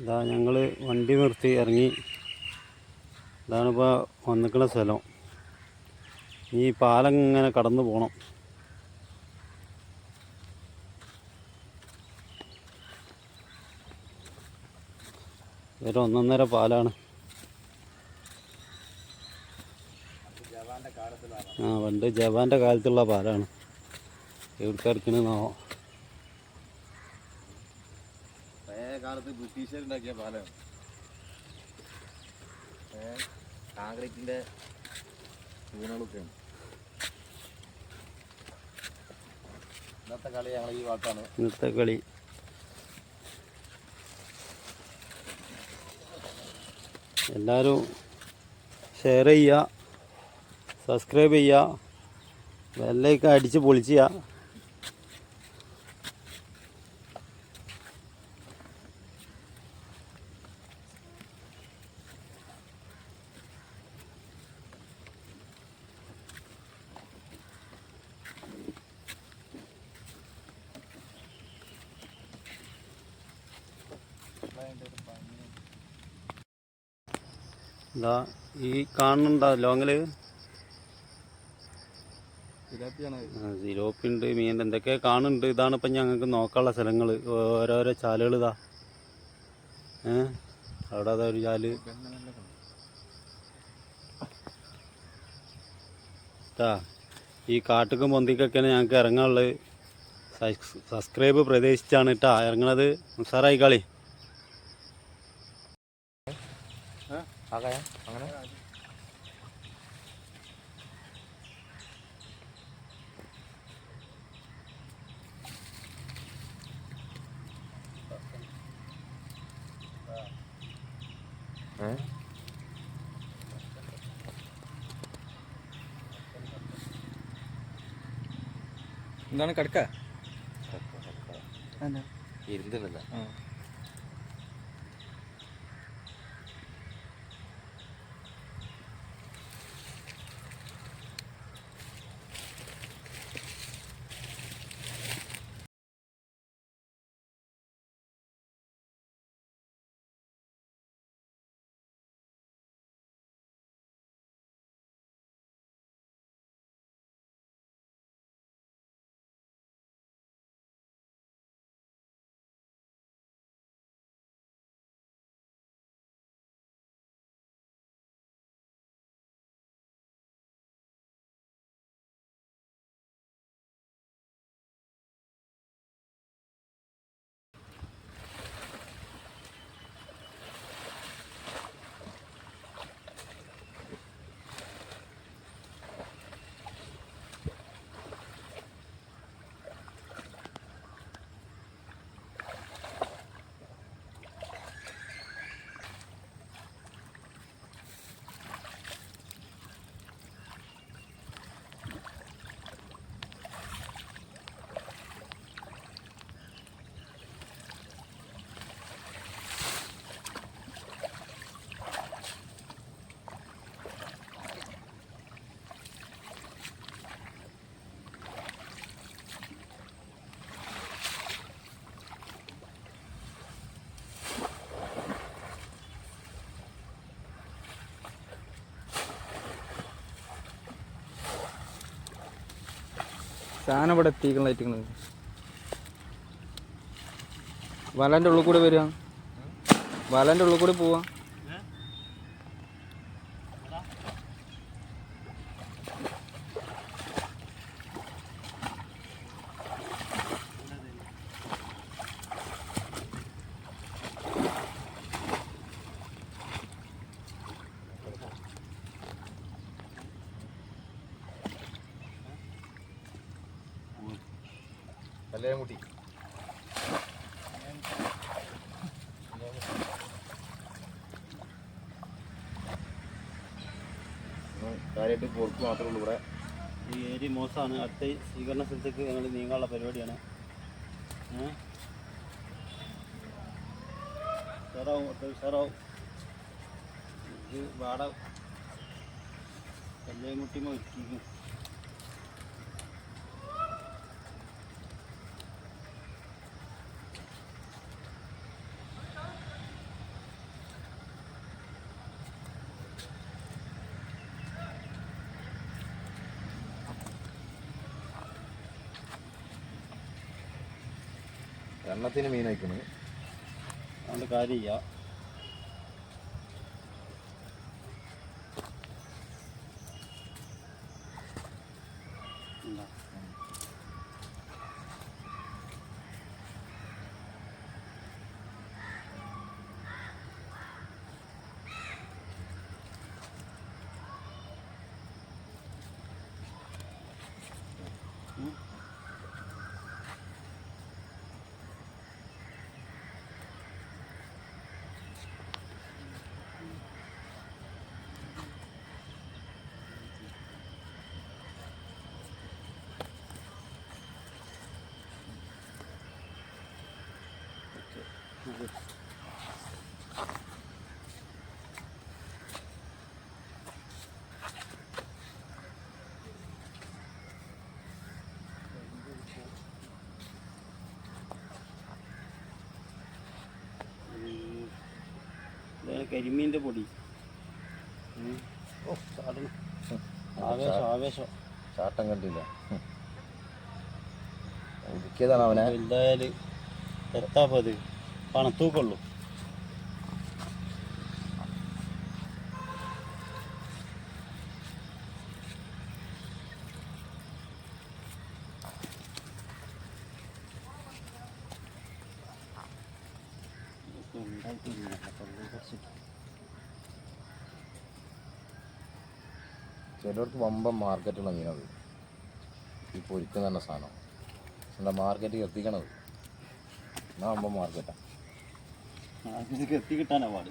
ഇതാ ഞങ്ങൾ വണ്ടി നിർത്തി ഇറങ്ങി. ഇതാണിപ്പോൾ വന്നിക്കുന്ന സ്ഥലം. ഈ പാലം ഇങ്ങനെ കടന്നു പോകണം ഇതൊരു ഒന്നൊന്നര പാലാണ്. ആ പണ്ട് ജവാന്റെ കാലത്തുള്ള പാലാണ്. എവിടെ കിടക്കണെന്നോ പഴയ കാലത്ത് ബ്രിട്ടീഷുകാരുണ്ടാക്കിയ പാലമാണ് കോൺക്രീറ്റിന്റെ തൂണുകളൊക്കെയാണ്. ഇന്നത്തെ കളി ഞങ്ങൾ ഈ ഇന്നത്തെ കളി. എല്ലാവരും ഷെയർ ചെയ്യുക സബ്സ്ക്രൈബ് ചെയ്യുക ബെല്ലൈക്ക് അടിച്ച് പൊളിച്ച് ചെയ്യുക ഇതാ ഈ കാണുന്നുണ്ടോ ലോങ്ങിൽ സിലോപ്പിണ്ട് മീൻ എന്തൊക്കെ കാണുന്നുണ്ട്. ഇതാണ് ഇപ്പം ഞങ്ങൾക്ക് നോക്കാനുള്ള സ്ഥലങ്ങൾ ഓരോരോ ചാലുകൾ ഇതാ. ഏ? അവിടെ അതാ ഒരു ചാൽ. ഇതാ ഈ കാട്ടുക്കും പൊന്തിക്കൊക്കെയാണ് ഞങ്ങൾക്ക് ഇറങ്ങാനുള്ളത്. സബ്സ്ക്രൈബ് പ്രതീക്ഷിച്ചാണ് കേട്ടാ ഇറങ്ങണത്. ഉസാറായി കളി. അങ്ങനെ? എന്താണ് കടുക്ക? ഇരുന്നില്ല സാധനം ഇവിടെ എത്തിക്കണായിട്ട് വലന്റെ ഉള്ളിൽ കൂടെ വരിക. വലന്റെ ഉള്ളിൽ കൂടെ പോവാ കല്യാൺകുട്ടി കാര്യമായിട്ട് പോർക്ക് മാത്രമേ ഉള്ളൂ ഇവിടെ. ഈ ഏരി മോശമാണ്. അടുത്ത സ്വീകരണ സ്ഥലത്തേക്ക് ഞങ്ങൾ നീങ്ങാനുള്ള പരിപാടിയാണ്. ഒട്ടും ഉഷാറാവും ഇത് വാട കല്യാൺകുട്ടിമ ഒരുക്കിക്കും എണ്ണത്തിന് മീൻ വയ്ക്കുന്നത് അതുകൊണ്ട് കാര്യമില്ല. കരിമീന്റെ പൊടി. ഓ ചാടണം ആവേശം ആവേശം. ചാട്ടം കണ്ടില്ല. ഒതുക്കിയതാണ് അവനെ. എന്തായാലും എത്താപ്പത് പണത്തൂക്കുള്ളൂ. ചിലർക്ക് വമ്പൻ മാർക്കറ്റുള്ള മീനത് ഈ പൊരിക്കുന്ന തന്നെ സാധനം. എന്താ മാർക്കറ്റിൽ എത്തിക്കണത്? എന്നാ വമ്പൻ മാർക്കറ്റാ? ഇതൊക്കെ എത്തി കിട്ടാനാ പാട്.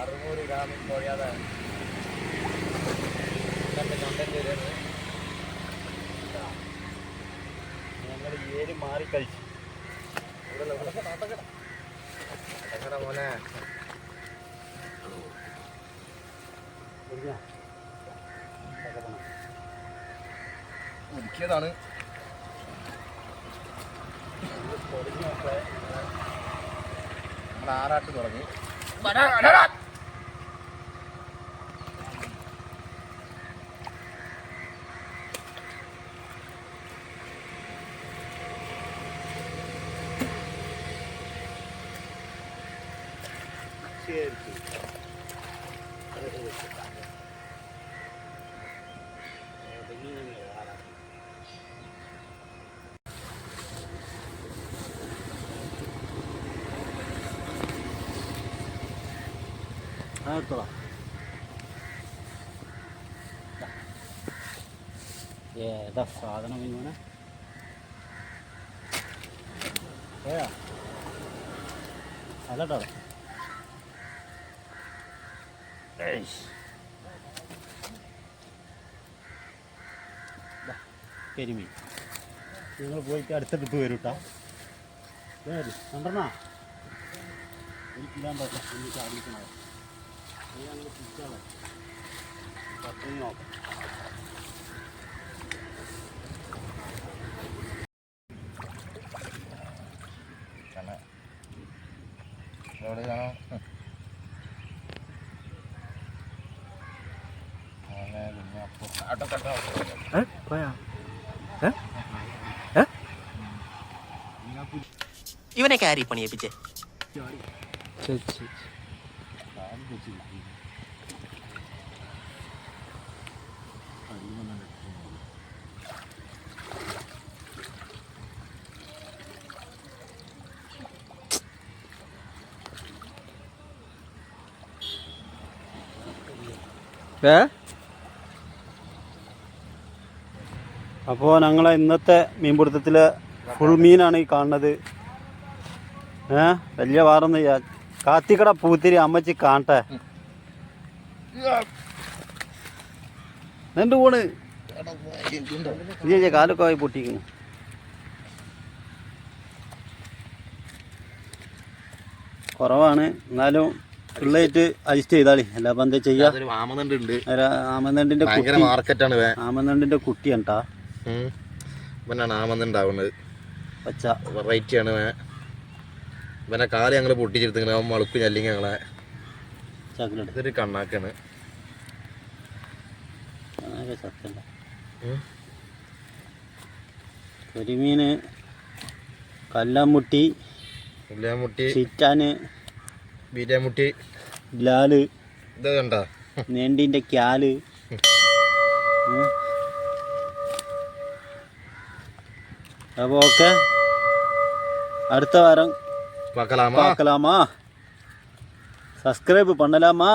അറുന്നൂറ് ഗ്രാമിൽ കുറയാതെ ഞങ്ങൾ ഏര് മാറി കഴിച്ചു മോനെ. ഒരുക്കിയതാണ് നമ്മൾ ആറാട്ട് തുടങ്ങി. എടുത്തോളാം. ഏതാ സാധനം ഇങ്ങനെ ഏതാ? അല്ലട്ടോ. കരിമീൻ. നിങ്ങൾ പോയിട്ട് അടുത്തെടുത്ത് വരും കേട്ടോ വരും. കണ്ടെന്നാ ഒരു കിലോ പറ്റും ചാടിക്കണോ എവിടെ കാണാം പോയാ ഇവനൊക്കെ പണിയേപ്പിച്ചേ ശരി ഏ? അപ്പോൾ ഞങ്ങളെ ഇന്നത്തെ മീൻപിടുത്തത്തിൽ ഫുൾ മീനാണ് ഈ കാണുന്നത്. ഏ? വലിയ വാറൊന്നും കാത്തിക്കട പൂത്തിരി അമ്മച്ചി കാണട്ടെ. രണ്ട് പോണ് ഇല്ലേ കാലൊക്കെ ആയി പൊട്ടിക്കുന്നു. കുറവാണ്. എന്നാലും പിള്ളേറ്റ് അഡ്ജസ്റ്റ് ചെയ്താളി. എല്ലാ പന്ത ചെയ്യാ? കുട്ടി. മാർക്കറ്റാണ് ആമനണ്ടിന്റെ കുട്ടിയാണ് ട്ടാ ഇവനാണ് ആമന്നുണ്ടാവുന്നത് പച്ച. വെറൈറ്റിയാണ് ആണ് ഇവനെ കാൽ ഞങ്ങൾ പൊട്ടിച്ചെടുത്തിങ്ങനെ അവൻ മളുപ്പ് ഞല്ലിങ് ഞങ്ങളെ. ഇതൊരു കണ്ണാക്കാണ്. കരിമീന് കല്ലാമുട്ടി കല്ലാമുട്ടി. ചിറ്റാന് ബീറ്റാമുട്ടി ലാല് ഇത് കണ്ട നേണ്ടിൻ്റെ ക്യാല് ഉം. അപ്പോൾ ഓക്കെ അടുത്ത വാരം പക്കലാമ பார்க்கலாமா சப்ஸ்கிரைப் பண்ணலாமா